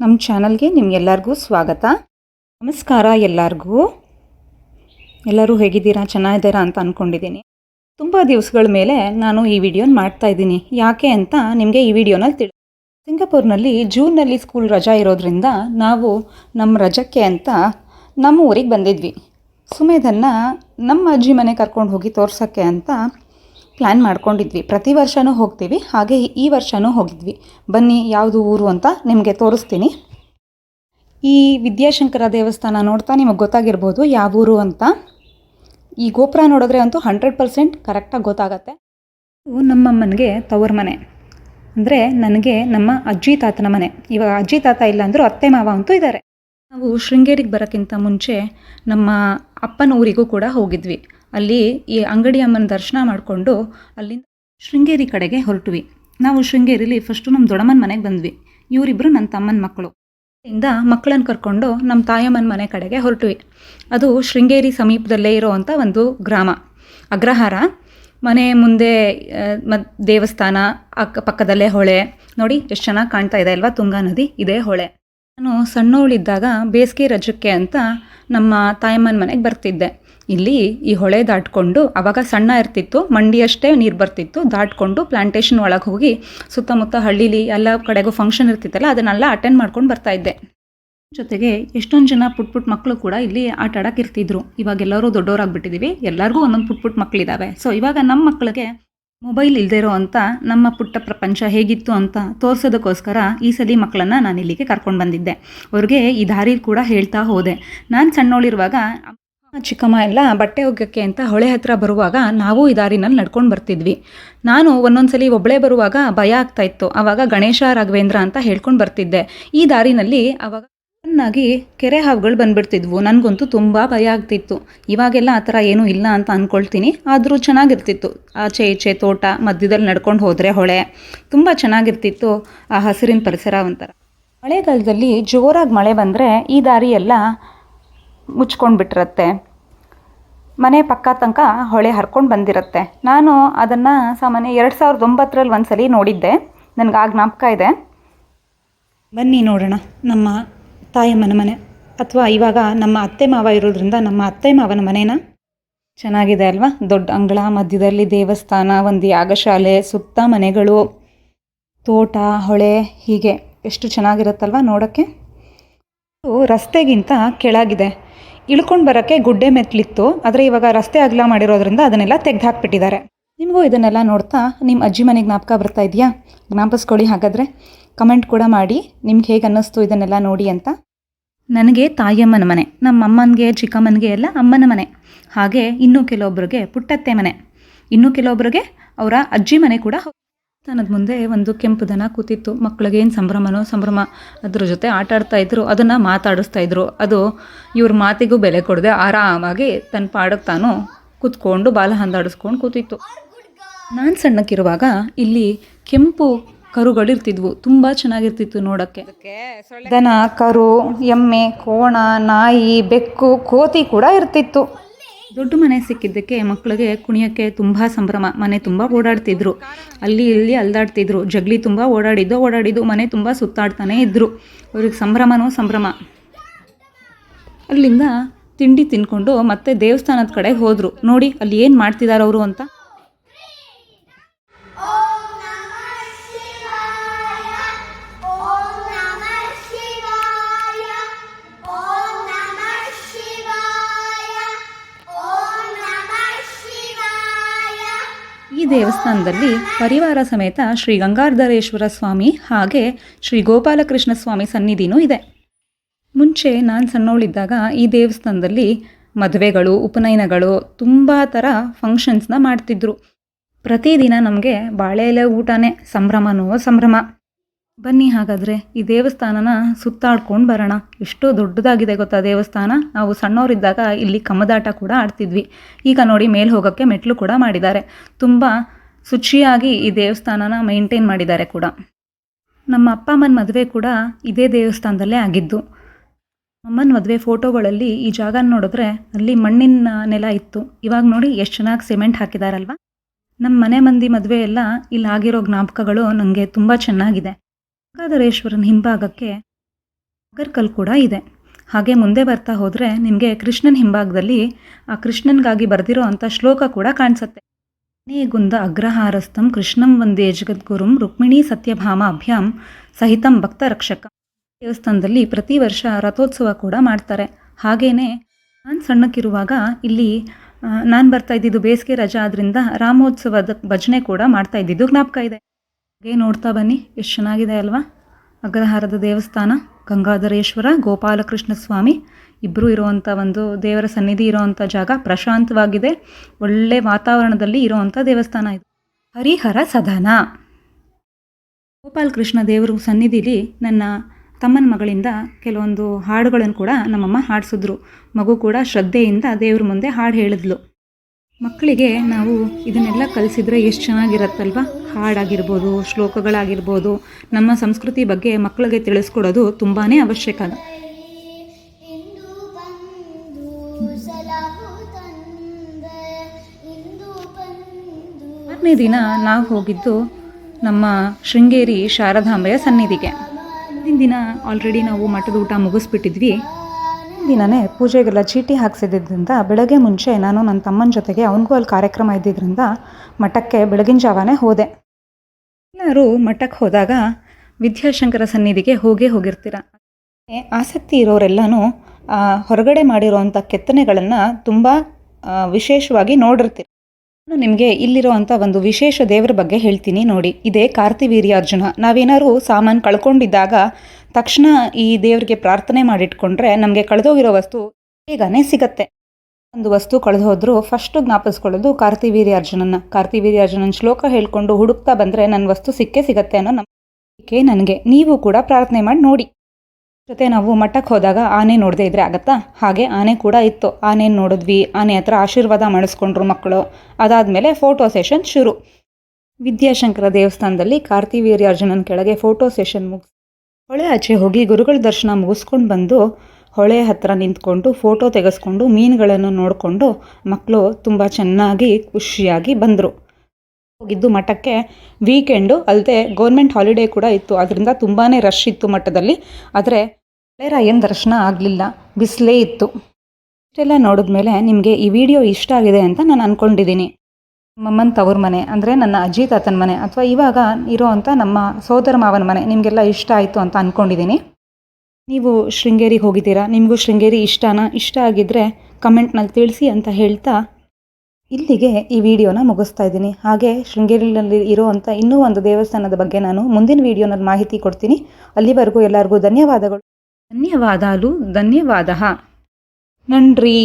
ನಮ್ಮ ಚಾನಲ್ಗೆ ನಿಮಗೆಲ್ಲರಿಗೂ ಸ್ವಾಗತ. ನಮಸ್ಕಾರ ಎಲ್ಲರಿಗೂ. ಎಲ್ಲರೂ ಹೇಗಿದ್ದೀರಾ? ಚೆನ್ನಾಗಿದ್ದೀರಾ ಅಂತ ಅಂದ್ಕೊಂಡಿದ್ದೀನಿ ತುಂಬ ದಿವಸಗಳ ಮೇಲೆ ನಾನು ಈ ವಿಡಿಯೋನ ಮಾಡ್ತಾ ಇದ್ದೀನಿ. ಯಾಕೆ ಅಂತ ನಿಮಗೆ ಈ ವಿಡಿಯೋನಲ್ಲಿ ತಿಳಿ ಸಿಂಗಾಪುರ್ನಲ್ಲಿ ಜೂನ್ನಲ್ಲಿ ಸ್ಕೂಲ್ ರಜಾ ಇರೋದ್ರಿಂದ ನಾವು ನಮ್ಮ ರಜಕ್ಕೆ ಅಂತ ನಮ್ಮ ಊರಿಗೆ ಬಂದಿದ್ವಿ. ಸುಮೇಧನ್ನ ನಮ್ಮ ಅಜ್ಜಿ ಮನೆ ಕರ್ಕೊಂಡು ಹೋಗಿ ತೋರ್ಸೋಕ್ಕೆ ಅಂತ ಪ್ಲ್ಯಾನ್ ಮಾಡ್ಕೊಂಡಿದ್ವಿ. ಪ್ರತಿ ವರ್ಷವೂ ಹೋಗ್ತೀವಿ. ಹಾಗೆ ಈ ವರ್ಷವೂ ಹೋಗಿದ್ವಿ. ಬನ್ನಿ ಯಾವುದು ಊರು ಅಂತ ನಿಮಗೆ ತೋರಿಸ್ತೀನಿ. ಈ ವಿದ್ಯಾಶಂಕರ ದೇವಸ್ಥಾನ ನೋಡ್ತಾ ನಿಮಗೆ ಗೊತ್ತಾಗಿರ್ಬೋದು ಯಾವ ಊರು ಅಂತ. ಈ ಗೋಪುರ ನೋಡಿದ್ರೆ ಅಂತೂ ಹಂಡ್ರೆಡ್ ಪರ್ಸೆಂಟ್ ಕರೆಕ್ಟಾಗಿ ಗೊತ್ತಾಗತ್ತೆ. ನಮ್ಮಮ್ಮನಿಗೆ ತವ್ರ ಮನೆ. ಅಂದರೆ ನನಗೆ ನಮ್ಮ ಅಜ್ಜಿ ತಾತನ ಮನೆ. ಇವಾಗ ಅಜ್ಜಿ ತಾತ ಇಲ್ಲ ಅಂದರೂ ಅತ್ತೆ ಮಾವ ಅಂತೂ ಇದ್ದಾರೆ ನಾವು ಶೃಂಗೇರಿಗೆ ಬರೋಕ್ಕಿಂತ ಮುಂಚೆ ನಮ್ಮ ಅಪ್ಪನ ಊರಿಗೂ ಕೂಡ ಹೋಗಿದ್ವಿ. ಅಲ್ಲಿ ಈ ಅಂಗಡಿ ಅಮ್ಮನ ದರ್ಶನ ಮಾಡಿಕೊಂಡು ಅಲ್ಲಿಂದ ಶೃಂಗೇರಿ ಕಡೆಗೆ ಹೊರಟ್ವಿ. ನಾವು ಶೃಂಗೇರಿಲಿ ಫಸ್ಟು ನಮ್ಮ ದೊಡ್ಡಮ್ಮನ ಮನೆಗೆ ಬಂದ್ವಿ. ಇವರಿಬ್ಬರು ನನ್ನ ತಮ್ಮನ ಮಕ್ಕಳು. ಇಂದ ಮಕ್ಕಳನ್ನು ಕರ್ಕೊಂಡು ನಮ್ಮ ತಾಯಮ್ಮನ ಮನೆ ಕಡೆಗೆ ಹೊರಟ್ವಿ. ಅದು ಶೃಂಗೇರಿ ಸಮೀಪದಲ್ಲೇ ಇರೋವಂಥ ಒಂದು ಗ್ರಾಮ. ಅಗ್ರಹಾರ, ಮನೆ ಮುಂದೆ ಮ, ದೇವಸ್ಥಾನ, ಅಕ್ಕ ಪಕ್ಕದಲ್ಲೇ ಹೊಳೆ. ನೋಡಿ, ಎಷ್ಟು ಚೆನ್ನಾಗಿ ಕಾಣ್ತಾ ಇದೆ ಅಲ್ವಾ ತುಂಗಾ ನದಿ? ಇದೇ ಹೊಳೆ. ನಾನು ಸಣ್ಣವಳಿದ್ದಾಗ ಬೇಸಿಗೆ ರಜಕ್ಕೆ ಅಂತ ನಮ್ಮ ತಾಯಮ್ಮನ ಮನೆಗೆ ಬರ್ತಿದ್ದೆ. ಇಲ್ಲಿ ಈ ಹೊಳೆ ದಾಟ್ಕೊಂಡು ಆವಾಗ ಸಣ್ಣ ಇರ್ತಿತ್ತು, ಮಂಡಿಯಷ್ಟೇ ನೀರು ಬರ್ತಿತ್ತು, ದಾಟ್ಕೊಂಡು ಪ್ಲಾಂಟೇಶನ್ ಒಳಗೆ ಹೋಗಿ ಸುತ್ತಮುತ್ತ ಹಳ್ಳಿಲಿ ಎಲ್ಲ ಕಡೆಗೂ ಫಂಕ್ಷನ್ ಇರ್ತಿತ್ತಲ್ಲ, ಅದನ್ನೆಲ್ಲ ಅಟೆಂಡ್ ಮಾಡ್ಕೊಂಡು ಬರ್ತಾ ಇದ್ದೆ. ಜೊತೆಗೆ ಎಷ್ಟೊಂದು ಜನ ಪುಟ್ ಪುಟ್ ಮಕ್ಕಳು ಕೂಡ ಇಲ್ಲಿ ಆಟ ಆಡಕ್ಕೆ ಇರ್ತಿದ್ರು. ಇವಾಗ ಎಲ್ಲರೂ ದೊಡ್ಡವರಾಗ್ಬಿಟ್ಟಿದ್ದೀವಿ ಎಲ್ಲರಿಗೂ ಒಂದೊಂದು ಪುಟ್ ಪುಟ್ ಮಕ್ಕಳಿದ್ದಾವೆ ಸೊ ಇವಾಗ ನಮ್ಮ ಮಕ್ಕಳಿಗೆ ಮೊಬೈಲ್ ಇಲ್ಲದೆ ಇರೋ ಅಂತ ನಮ್ಮ ಪುಟ್ಟ ಪ್ರಪಂಚ ಹೇಗಿತ್ತು ಅಂತ ತೋರಿಸೋದಕ್ಕೋಸ್ಕರ ಈ ಸಲ ಮಕ್ಕಳನ್ನು ನಾನು ಇಲ್ಲಿಗೆ ಕರ್ಕೊಂಡು ಬಂದಿದ್ದೆ. ಅವ್ರಿಗೆ ಈ ದಾರಿ ಕೂಡ ಹೇಳ್ತಾ ಹೋದೆ. ನಾನು ಸಣ್ಣವಳಿರುವಾಗ ಚಿಕ್ಕಮ್ಮ ಎಲ್ಲ ಬಟ್ಟೆ ಒಗ್ಗಕ್ಕೆ ಅಂತ ಹೊಳೆ ಹತ್ತಿರ ಬರುವಾಗ ನಾವು ಈ ದಾರಿನಲ್ಲಿ ನಡ್ಕೊಂಡು ಬರ್ತಿದ್ವಿ. ನಾನು ಒಂದೊಂದ್ಸಲಿ ಒಬ್ಬಳೇ ಬರುವಾಗ ಭಯ ಆಗ್ತಾ ಇತ್ತು. ಆವಾಗ ಗಣೇಶ, ರಾಘವೇಂದ್ರ ಅಂತ ಹೇಳ್ಕೊಂಡು ಬರ್ತಿದ್ದೆ. ಈ ದಾರಿನಲ್ಲಿ ಆವಾಗ ಚೆನ್ನಾಗಿ ಕೆರೆ ಹಾವುಗಳು ಬಂದುಬಿಡ್ತಿದ್ವು. ನನಗಂತೂ ತುಂಬ ಭಯ ಆಗ್ತಿತ್ತು. ಇವಾಗೆಲ್ಲ ಆ ಥರ ಏನೂ ಇಲ್ಲ ಅಂತ ಅಂದ್ಕೊಳ್ತೀನಿ ಆದರೂ ಚೆನ್ನಾಗಿರ್ತಿತ್ತು. ಆಚೆ ಈಚೆ ತೋಟ, ಮಧ್ಯದಲ್ಲಿ ನಡ್ಕೊಂಡು ಹೋದರೆ ಹೊಳೆ. ತುಂಬ ಚೆನ್ನಾಗಿರ್ತಿತ್ತು ಆ ಹಸಿರಿನ ಪರಿಸರ ಒಂಥರ. ಮಳೆಗಾಲದಲ್ಲಿ ಜೋರಾಗಿ ಮಳೆ ಬಂದರೆ ಈ ದಾರಿ ಎಲ್ಲ ಮುಚ್ಕೊಂಡು ಬಿಟ್ಟಿರತ್ತೆ ಮನೆ ಪಕ್ಕ ತನಕ ಹೊಳೆ ಹರ್ಕೊಂಡು ಬಂದಿರತ್ತೆ. ನಾನು ಅದನ್ನು ಸಾಮಾನ್ಯ ಎರಡು ಸಾವಿರದ ಒಂಬತ್ತರಲ್ಲಿ ಒಂದು ಸಲ ನೋಡಿದ್ದೆ. ನನಗೆ ಆ ಜ್ಞಾಪಕ ಇದೆ. ಬನ್ನಿ ನೋಡೋಣ ನಮ್ಮ ತಾಯಮ್ಮನ ಮನೆ ಅಥವಾ ಇವಾಗ ನಮ್ಮ ಅತ್ತೆ ಮಾವ ಇರೋದ್ರಿಂದ ನಮ್ಮ ಅತ್ತೆ ಮಾವನ ಮನೇನ ಚೆನ್ನಾಗಿದೆ ಅಲ್ವಾ? ದೊಡ್ಡ ಅಂಗಳ, ಮಧ್ಯದಲ್ಲಿ ದೇವಸ್ಥಾನ, ಒಂದು ಯಾಗಶಾಲೆ ಸುತ್ತ ಮನೆಗಳು, ತೋಟ, ಹೊಳೆ, ಹೀಗೆ ಎಷ್ಟು ಚೆನ್ನಾಗಿರುತ್ತಲ್ವ ನೋಡೋಕ್ಕೆ? ರಸ್ತೆಗಿಂತ ಕೆಳಗಿದೆ. ಇಳ್ಕೊಂಡು ಬರೋಕ್ಕೆ ಗುಡ್ಡೆ ಮೆಟ್ಲಿತ್ತು ಆದರೆ ಇವಾಗ ರಸ್ತೆ ಅಗಲ ಮಾಡಿರೋದ್ರಿಂದ ಅದನ್ನೆಲ್ಲ ತೆಗೆದು ಹಾಕ್ಬಿಟ್ಟಿದ್ದಾರೆ ನಿಮಗೂ ಇದನ್ನೆಲ್ಲ ನೋಡ್ತಾ ನಿಮ್ಮ ಅಜ್ಜಿ ಮನೆ ಜ್ಞಾಪಕ ಬರ್ತಾ ಇದೆಯಾ? ಜ್ಞಾಪಿಸ್ಕೊಳ್ಳಿ ಹಾಗಾದರೆ. ಕಮೆಂಟ್ ಕೂಡ ಮಾಡಿ. ನಿಮ್ಗೆ ಹೇಗೆ ಅನ್ನಿಸ್ತು ಇದನ್ನೆಲ್ಲ ನೋಡಿ ಅಂತ. ನನಗೆ ತಾಯಮ್ಮನ ಮನೆ, ನಮ್ಮ ಅಮ್ಮನಿಗೆ, ಚಿಕ್ಕಮ್ಮನಿಗೆ ಎಲ್ಲ ಅಮ್ಮನ ಮನೆ. ಹಾಗೆ ಇನ್ನೂ ಕೆಲವೊಬ್ಬರಿಗೆ ಪುಟ್ಟತ್ತೆ ಮನೆ. ಇನ್ನೂ ಕೆಲವೊಬ್ಬರಿಗೆ ಅವರ ಅಜ್ಜಿ ಮನೆ ಕೂಡ ತನದ ಮುಂದೆ ಒಂದು ಕೆಂಪು ದನ ಕೂತಿತ್ತು. ಮಕ್ಕಳಿಗೆ ಏನು ಸಂಭ್ರಮನೋ ಸಂಭ್ರಮ. ಅದ್ರ ಜೊತೆ ಆಟ ಆಡ್ತಾ ಇದ್ರು, ಅದನ್ನು ಮಾತಾಡಿಸ್ತಾ ಇದ್ರು. ಅದು ಇವ್ರ ಮಾತಿಗೂ ಬೆಲೆ ಕೊಡದೆ ಆರಾಮಾಗಿ ತನ್ನ ಪಾಡಕ್ಕೆ ತಾನು ಕೂತ್ಕೊಂಡು ಬಾಲ ಹಂದಾಡಿಸ್ಕೊಂಡು ಕೂತಿತ್ತು. ನಾನು ಸಣ್ಣಕ್ಕಿರುವಾಗ ಇಲ್ಲಿ ಕೆಂಪು ಕರುಗಳಿರ್ತಿದ್ವು. ತುಂಬ ಚೆನ್ನಾಗಿರ್ತಿತ್ತು ನೋಡೋಕ್ಕೆ. ದನ ಕರು ಎಮ್ಮೆ ಕೋಣ ನಾಯಿ ಬೆಕ್ಕು ಕೋತಿ ಕೂಡ ಇರ್ತಿತ್ತು. ದೊಡ್ಡ ಮನೆ ಸಿಕ್ಕಿದ್ದಕ್ಕೆ ಮಕ್ಕಳಿಗೆ ಕುಣಿಯೋಕ್ಕೆ ತುಂಬ ಸಂಭ್ರಮ. ಮನೆ ತುಂಬ ಓಡಾಡ್ತಿದ್ರು. ಅಲ್ಲಿ ಇಲ್ಲಿ ಅಲ್ದಾಡ್ತಿದ್ರು. ಜಗ್ಲಿ ತುಂಬ ಓಡಾಡಿದ್ದು ಓಡಾಡಿದ್ದು ಮನೆ ತುಂಬ ಸುತ್ತಾಡ್ತಾನೆ ಇದ್ರು. ಅವ್ರಿಗೆ ಸಂಭ್ರಮನೂ ಸಂಭ್ರಮ. ಅಲ್ಲಿಂದ ತಿಂಡಿ ತಿನ್ಕೊಂಡು ಮತ್ತೆ ದೇವಸ್ಥಾನದ ಕಡೆ ಹೋದರು. ನೋಡಿ ಅಲ್ಲಿ ಏನು ಮಾಡ್ತಿದ್ದಾರೆ ಅವರು ಅಂತ. ದೇವಸ್ಥಾನದಲ್ಲಿ ಪರಿವಾರ ಸಮೇತ ಶ್ರೀ ಗಂಗಾಧರೇಶ್ವರ ಸ್ವಾಮಿ ಹಾಗೆ ಶ್ರೀ ಗೋಪಾಲಕೃಷ್ಣ ಸ್ವಾಮಿ ಸನ್ನಿಧಿನೂ ಇದೆ. ಮುಂಚೆ ನಾನು ಸಣ್ಣವಳಿದ್ದಾಗ ಈ ದೇವಸ್ಥಾನದಲ್ಲಿ ಮದುವೆಗಳು, ಉಪನಯನಗಳು ತುಂಬ ಥರ ಫಂಕ್ಷನ್ಸ್ನ ಮಾಡ್ತಿದ್ರು. ಪ್ರತಿದಿನ ನಮಗೆ ಬಾಳೆ ಎಲೆ ಊಟನೇ ಸಂಭ್ರಮನೋ ಸಂಭ್ರಮ. ಬನ್ನಿ ಹಾಗಾದರೆ ಈ ದೇವಸ್ಥಾನನ ಸುತ್ತಾಡ್ಕೊಂಡು ಬರೋಣ. ಎಷ್ಟು ದೊಡ್ಡದಾಗಿದೆ ಗೊತ್ತಾ ದೇವಸ್ಥಾನ? ನಾವು ಸಣ್ಣವರಿದ್ದಾಗ ಇಲ್ಲಿ ಕಮ್ಮದಾಟ ಕೂಡ ಆಡ್ತಿದ್ವಿ. ಈಗ ನೋಡಿ ಮೇಲೆ ಹೋಗೋಕ್ಕೆ ಮೆಟ್ಲು ಕೂಡ ಮಾಡಿದ್ದಾರೆ. ತುಂಬ ಶುಚಿಯಾಗಿ ಈ ದೇವಸ್ಥಾನನ ಮೈಂಟೈನ್ ಮಾಡಿದ್ದಾರೆ ಕೂಡ. ನಮ್ಮ ಅಪ್ಪ ಅಮ್ಮನ ಮದುವೆ ಕೂಡ ಇದೇ ದೇವಸ್ಥಾನದಲ್ಲೇ ಆಗಿದ್ದು. ಅಮ್ಮನ ಮದುವೆ ಫೋಟೋಗಳಲ್ಲಿ ಈ ಜಾಗ ನೋಡಿದ್ರೆ ಅಲ್ಲಿ ಮಣ್ಣಿನ ನೆಲ ಇತ್ತು. ಇವಾಗ ನೋಡಿ ಎಷ್ಟು ಚೆನ್ನಾಗಿ ಸಿಮೆಂಟ್ ಹಾಕಿದಾರಲ್ವಾ? ನಮ್ಮ ಮನೆ ಮಂದಿ ಮದುವೆ ಎಲ್ಲ ಇಲ್ಲಿ ಆಗಿರೋ ಜ್ಞಾಪಕಗಳು ನನಗೆ ತುಂಬ ಚೆನ್ನಾಗಿದೆ. ಗಂಗಾಧರೇಶ್ವರನ ಹಿಂಭಾಗಕ್ಕೆ ಅಗರ್ಕಲ್ ಕೂಡ ಇದೆ. ಹಾಗೆ ಮುಂದೆ ಬರ್ತಾ ಹೋದರೆ ನಿಮಗೆ ಕೃಷ್ಣನ ಹಿಂಭಾಗದಲ್ಲಿ ಆ ಕೃಷ್ಣನಿಗಾಗಿ ಬರೆದಿರೋ ಅಂಥ ಶ್ಲೋಕ ಕೂಡ ಕಾಣಿಸುತ್ತೆ. ಗುಂದ ಅಗ್ರಹಾರಸ್ಥಂ ಕೃಷ್ಣಂ ವಂದೇ ಜಗದ್ಗುರುಂ ರುಕ್ಮಿಣಿ ಸತ್ಯಭಾಮ ಅಭ್ಯಾಂ ಸಹಿತಂ ಭಕ್ತ ರಕ್ಷಕ ದೇವಸ್ಥಾನದಲ್ಲಿ ಪ್ರತಿ ವರ್ಷ ರಥೋತ್ಸವ ಕೂಡ ಮಾಡ್ತಾರೆ. ಹಾಗೇನೆ ನಾನು ಸಣ್ಣಕ್ಕಿರುವಾಗ ಇಲ್ಲಿ ನಾನು ಬರ್ತಾ ಇದ್ದಿದ್ದು ಬೇಸಿಗೆ ರಜಾ ಆದ್ರಿಂದ ರಾಮೋತ್ಸವದ ಭಜನೆ ಕೂಡ ಮಾಡ್ತಾ ಇದ್ದಿದ್ದು ಜ್ಞಾಪಕ ಇದೆ. ಹಾಗೆ ನೋಡ್ತಾ ಬನ್ನಿ, ಎಷ್ಟು ಚೆನ್ನಾಗಿದೆ ಅಲ್ವಾ? ಅಗ್ರಹಾರದ ದೇವಸ್ಥಾನ, ಗಂಗಾಧರೇಶ್ವರ ಗೋಪಾಲಕೃಷ್ಣ ಸ್ವಾಮಿ ಇಬ್ಬರು ಇರುವಂಥ ಒಂದು ದೇವರ ಸನ್ನಿಧಿ ಇರುವಂಥ ಜಾಗ ಪ್ರಶಾಂತವಾಗಿದೆ. ಒಳ್ಳೆ ವಾತಾವರಣದಲ್ಲಿ ಇರುವಂಥ ದೇವಸ್ಥಾನ ಇದು. ಹರಿಹರ ಸದನ. ಗೋಪಾಲಕೃಷ್ಣ ದೇವರು ಸನ್ನಿಧಿಲಿ ನನ್ನ ತಮ್ಮನ ಮಗಳಿಂದ ಕೆಲವೊಂದು ಹಾಡುಗಳನ್ನು ಕೂಡ ನಮ್ಮಮ್ಮ ಹಾಡಿಸಿದ್ರು. ಮಗು ಕೂಡ ಶ್ರದ್ಧೆಯಿಂದ ದೇವ್ರ ಮುಂದೆ ಹಾಡು ಹೇಳಿದ್ಲು. ಮಕ್ಕಳಿಗೆ ನಾವು ಇದನ್ನೆಲ್ಲ ಕಲಿಸಿದ್ರೆ ಎಷ್ಟು ಚೆನ್ನಾಗಿರತ್ತಲ್ವ? ಹಾಡಾಗಿರ್ಬೋದು, ಶ್ಲೋಕಗಳಾಗಿರ್ಬೋದು, ನಮ್ಮ ಸಂಸ್ಕೃತಿ ಬಗ್ಗೆ ಮಕ್ಕಳಿಗೆ ತಿಳಿಸ್ಕೊಡೋದು ತುಂಬಾ ಅವಶ್ಯಕ. ಮಾರನೇ ದಿನ ನಾವು ಹೋಗಿದ್ದು ನಮ್ಮ ಶೃಂಗೇರಿ ಶಾರದಾಂಬೆಯ ಸನ್ನಿಧಿಗೆ. ಹಿಂದಿನ ದಿನ ಆಲ್ರೆಡಿ ನಾವು ಮಠದ ಊಟ ಮುಗಿಸ್ಬಿಟ್ಟಿದ್ವಿ. ದಿನನೇ ಪೂಜೆಗೆಲ್ಲ ಚೀಟಿ ಹಾಕ್ಸಿದ್ದರಿಂದ ಬೆಳಗ್ಗೆ ಮುಂಚೆ ನಾನು ನನ್ನ ತಮ್ಮನ ಜೊತೆಗೆ ಅವನಿಗೂ ಅಲ್ಲಿ ಕಾರ್ಯಕ್ರಮ ಇದ್ದಿದ್ದರಿಂದ ಮಠಕ್ಕೆ ಬೆಳಗಿನ ಜಾವನೇ ಹೋದೆ. ಎಲ್ಲರೂ ಮಠಕ್ಕೆ ಹೋದಾಗ ವಿದ್ಯಾಶಂಕರ ಸನ್ನಿಧಿಗೆ ಹೋಗೇ ಹೋಗಿರ್ತೀರ. ಆಸಕ್ತಿ ಇರೋರೆಲ್ಲನೂ ಹೊರಗಡೆ ಮಾಡಿರೋವಂಥ ಕೆತ್ತನೆಗಳನ್ನು ತುಂಬ ವಿಶೇಷವಾಗಿ ನೋಡಿರ್ತೀರ. ನಾನು ನಿಮಗೆ ಇಲ್ಲಿರುವಂಥ ಒಂದು ವಿಶೇಷ ದೇವರ ಬಗ್ಗೆ ಹೇಳ್ತೀನಿ ನೋಡಿ. ಇದೇ ಕಾರ್ತಿವೀರ್ಯಾರ್ಜುನ. ನಾವೇನಾದ್ರು ಸಾಮಾನು ಕಳ್ಕೊಂಡಿದ್ದಾಗ ತಕ್ಷಣ ಈ ದೇವರಿಗೆ ಪ್ರಾರ್ಥನೆ ಮಾಡಿಟ್ಕೊಂಡ್ರೆ ನಮಗೆ ಕಳೆದೋಗಿರೋ ವಸ್ತು ಬೇಗನೆ ಸಿಗತ್ತೆ. ಒಂದು ವಸ್ತು ಕಳೆದು ಹೋದರೂ ಫಸ್ಟು ಜ್ಞಾಪಿಸ್ಕೊಳ್ಳೋದು ಕಾರ್ತಿವೀರ್ಯಾರ್ಜುನನ್ನ. ಕಾರ್ತಿವೀರ್ಯಾರ್ಜುನನ ಶ್ಲೋಕ ಹೇಳ್ಕೊಂಡು ಹುಡುಕ್ತಾ ಬಂದರೆ ನನ್ನ ವಸ್ತು ಸಿಕ್ಕೇ ಸಿಗತ್ತೆ ಅನ್ನೋ ನಂಬಿಕೆ ನನಗೆ. ನೀವು ಕೂಡ ಪ್ರಾರ್ಥನೆ ಮಾಡಿ ನೋಡಿ. ಜೊತೆ ನಾವು ಮಠಕ್ಕೆ ಹೋದಾಗ ಆನೆ ನೋಡದೇ ಇದ್ರೆ ಆಗತ್ತಾ? ಹಾಗೆ ಆನೆ ಕೂಡ ಇತ್ತು. ಆನೆ ನೋಡಿದ್ವಿ. ಆನೆ ಹತ್ರ ಆಶೀರ್ವಾದ ಮಾಡಿಸ್ಕೊಂಡ್ರು ಮಕ್ಕಳು. ಅದಾದಮೇಲೆ ಫೋಟೋ ಸೆಷನ್ ಶುರು. ವಿದ್ಯಾಶಂಕರ ದೇವಸ್ಥಾನದಲ್ಲಿ ಕಾರ್ತಿವೀರ್ಯಾರ್ಜುನನ ಕೆಳಗೆ ಫೋಟೋ ಸೆಷನ್ ಮುಗಿಸ್ ಹೊಳೆ ಆಚೆ ಹೋಗಿ ಗುರುಗಳ ದರ್ಶನ ಮುಗಿಸ್ಕೊಂಡು ಬಂದು ಹೊಳೆ ಹತ್ತಿರ ನಿಂತ್ಕೊಂಡು ಫೋಟೋ ತೆಗೆಸ್ಕೊಂಡು ಮೀನುಗಳನ್ನು ನೋಡಿಕೊಂಡು ಮಕ್ಕಳು ತುಂಬ ಚೆನ್ನಾಗಿ ಖುಷಿಯಾಗಿ ಬಂದರು. ಹೋಗಿದ್ದು ಮಠಕ್ಕೆ ವೀಕೆಂಡು ಅಲ್ಲದೆ ಗೌರ್ಮೆಂಟ್ ಹಾಲಿಡೇ ಕೂಡ ಇತ್ತು. ಅದರಿಂದ ತುಂಬಾ ರಶ್ ಇತ್ತು ಮಠದಲ್ಲಿ. ಆದರೆ ರಾಯನ್ ದರ್ಶನ ಆಗಲಿಲ್ಲ. ಬಿಸಿಲೇ ಇತ್ತು. ಇಷ್ಟೆಲ್ಲ ನೋಡಿದ್ಮೇಲೆ ನಿಮಗೆ ಈ ವಿಡಿಯೋ ಇಷ್ಟ ಆಗಿದೆ ಅಂತ ನಾನು ಅಂದ್ಕೊಂಡಿದ್ದೀನಿ ನಮ್ಮಮ್ಮನ ತವ್ರ ಮನೆ, ಅಂದರೆ ನನ್ನ ಅಜ್ಜಿ ತಾತನ ಮನೆ ಅಥವಾ ಇವಾಗ ಇರೋವಂಥ ನಮ್ಮ ಸೋದರ ಮಾವನ ಮನೆ ನಿಮಗೆಲ್ಲ ಇಷ್ಟ ಆಯಿತು ಅಂತ ಅಂದ್ಕೊಂಡಿದ್ದೀನಿ ನೀವು ಶೃಂಗೇರಿಗೆ ಹೋಗಿದ್ದೀರಾ? ನಿಮಗೂ ಶೃಂಗೇರಿ ಇಷ್ಟನಾ? ಇಷ್ಟ ಆಗಿದ್ದರೆ ಕಮೆಂಟ್ನಲ್ಲಿ ತಿಳಿಸಿ ಅಂತ ಹೇಳ್ತಾ ಇಲ್ಲಿಗೆ ಈ ವಿಡಿಯೋನ ಮುಗಿಸ್ತಾ ಇದ್ದೀನಿ. ಹಾಗೆ ಶೃಂಗೇರಿಯಲ್ಲಿ ಇರುವಂಥ ಇನ್ನೂ ಒಂದು ದೇವಸ್ಥಾನದ ಬಗ್ಗೆ ನಾನು ಮುಂದಿನ ವಿಡಿಯೋನಲ್ಲಿ ಮಾಹಿತಿ ಕೊಡ್ತೀನಿ. ಅಲ್ಲಿವರೆಗೂ ಎಲ್ಲರಿಗೂ ಧನ್ಯವಾದಗಳು. ಧನ್ಯವಾದಾಲು ಧನ್ಯವಾದ ನನ್ರಿ.